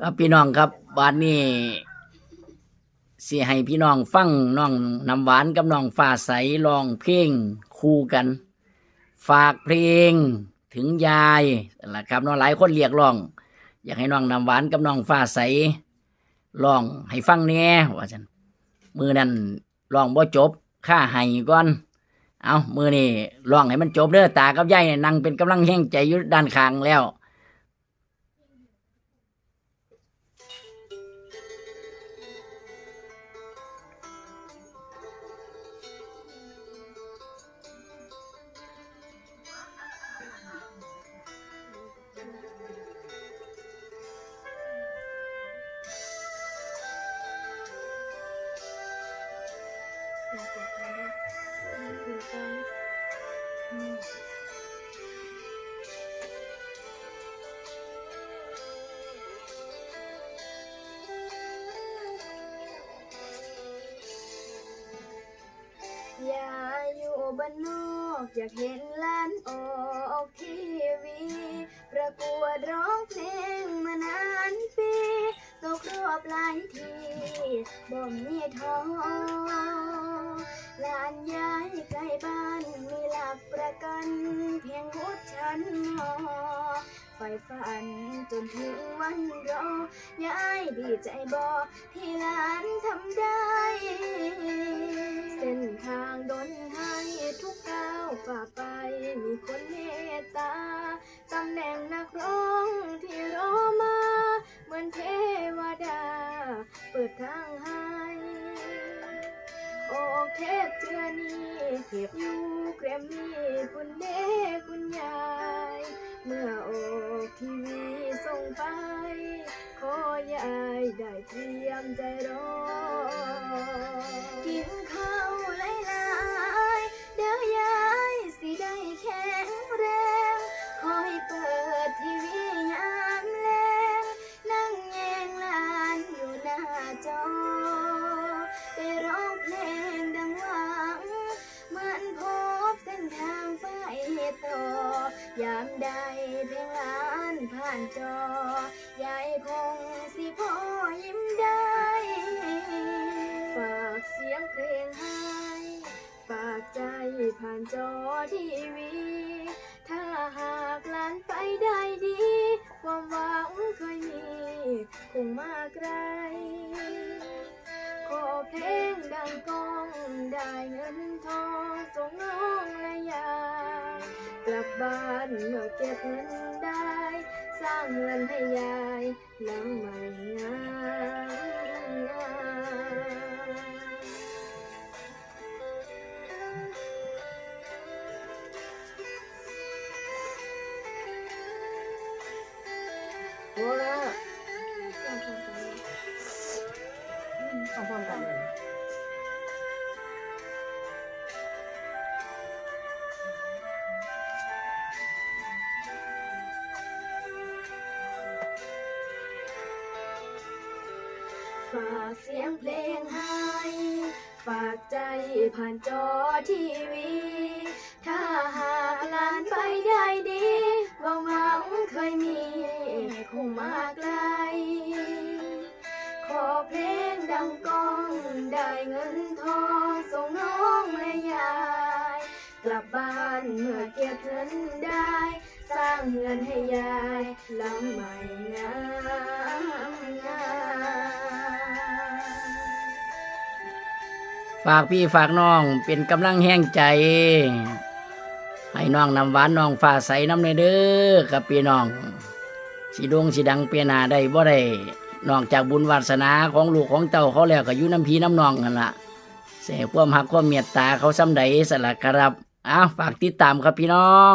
ครับพี่น้องครับบานนี้สิให้พี่น้องฟังน้องน้ำหวานกับน้องฟ้าใสร้องเพลงคู่กัน ฝากเพลงถึงยายนั่นล่ะครับเน้องหลายคนเรียกร้อง อยากให้น้องน้ำหวานกับน้องฟ้าใสร้องให้ฟังแหน่ว่าจันมือนั้นร้องบ่จบค่าให้ก่อน เอามือนี่ร้องให้มันจบเด้อตากับยายเนี่ยนั่งเป็นกำลังแห้งใจอยู่ด้านข้างแล้ว อย่าอยู่บ้านนอกอยากเห็นล้านออกทีวี ประกวดร้องเพลงมานานปี ตกรอบหลายทีบ่มีท้อหลานย้ายใกล้บ้านมีหลักประกัน เพียงวุฒิชั้นมไฟฝันจนถึงวันรอย้ายดีใจบ่ที่หลานทำได้ เส้นทางดนให้ทุกก้าวฝ่าไปมีคนเมตตาตำแหน่งนักร้องที่ร้อมาเหมื อนเทวดา เปิดทางให้โอเทพเจือนีเก็บอยู่แกรมมี่คุณเด้คุณยาย เมื่อโอทีวีส่งไป ขอยายได้เตรียมใจรอ ยามใดเพลงหลานผ่านจอ ยายคงสิพอยิ้มได้ ฝากเสียงเพลงให้ ฝากใจผ่านจอทีวี ถ้าหากหลานไปได้ดี ความหวังเคยมี คงมาไกล ขอเพลงดังก้องได้เงินทองส่งน้องและยาย ลับบ้านเมื่อเก็บเงินได้ สร้างเงินให้ยายหลังใหม่งามงามโอ้แล้วเอาพร้อมกัน ฝากเสียงเพลงให้ ฝากใจผ่านจอทีวี ถ้าหากลานไปได้ดีวังหวังเคยมี คงมาไกล ขอเพลงดังก้อง ได้เงินทองส่งน้องและยาย กลับบ้านเมื่อเก็บเงินได้ สร้างเงินให้ยายหลังใหม่งาม ฝากพี่ฝากน้องเป็นกำลังแห้งใจ ให้น้องนำหวานน้องฟ้าใสน้ำในเด้อกับพี่น้องสีดวงสีดังเปียหนาได้บ่ได้นอกจากบุญวาสนาของลูกของเต้าเขาแล้วก็ยู่น้ำพีน้ำนองกันละเสียความหักความเมตตาเขาซ้ำใดสละครับอ้าวฝากติดตามครับพี่น้อง